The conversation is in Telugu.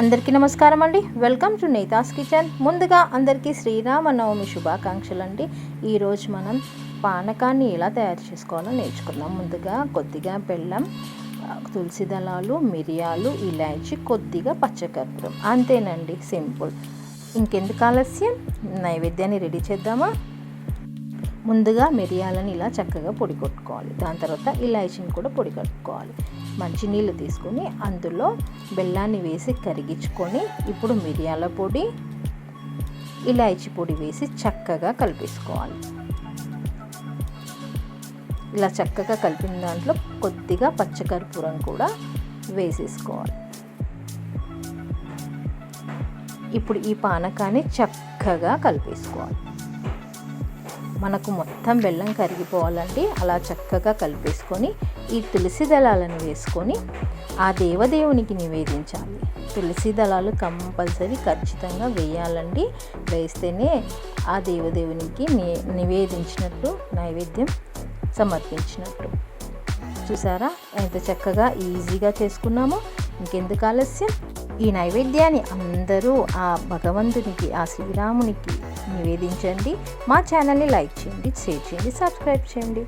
అందరికీ నమస్కారం అండి. వెల్కమ్ టు నేతాస్ కిచెన్ ముందుగా అందరికీ శ్రీరామనవమి శుభాకాంక్షలు అండి ఈరోజు మనం పానకాన్ని ఎలా తయారు చేసుకోవాలో నేర్చుకుందాం. ముందుగా కొద్దిగా బెల్లం తులసి దళాలు మిరియాలు ఇలాచి కొద్దిగా పచ్చకర్పూరం. అంతేనండి సింపుల్. ఇంకెందుకు ఆలస్యం? నైవేద్యాన్ని రెడీ చేద్దామా? ముందుగా మిరియాలను ఇలా చక్కగా పొడి కొట్టుకోవాలి. దాని తర్వాత ఇలాయచిని కూడా పొడి కట్టుకోవాలి మంచినీళ్ళు తీసుకొని అందులో బెల్లాన్ని వేసి కరిగించుకొని ఇప్పుడు మిరియాల పొడి ఇలాయచి పొడి వేసి చక్కగా కలిపేసుకోవాలి. ఇలా చక్కగా కలిపిన దాంట్లో కొద్దిగా పచ్చకర్పూరం కూడా వేసేసుకోవాలి. ఇప్పుడు ఈ పానకాన్ని చక్కగా కలిపేసుకోవాలి. మనకు మొత్తం బెల్లం కరిగిపోవాలండి. అలా చక్కగా కలిపేసుకొని ఈ తులసి దళాలను వేసుకొని ఆ దేవదేవునికి నివేదించాలి. తులసి దళాలు కంపల్సరీ ఖచ్చితంగా వేయాలండి. వేస్తేనే ఆ దేవదేవునికి ని నివేదించినట్టు నైవేద్యం సమర్పించినట్టు. చూసారా? ఎంత చక్కగా ఈజీగా చేసుకున్నామో. ఇంకెందుకు ఆలస్యం? ఈ నైవేద్యాన్ని అందరూ ఆ భగవంతునికి ఆ శ్రీరామునికి నివేదించండి. మా ఛానల్ని లైక్ చేయండి షేర్ చేయండి సబ్స్క్రైబ్ చేయండి.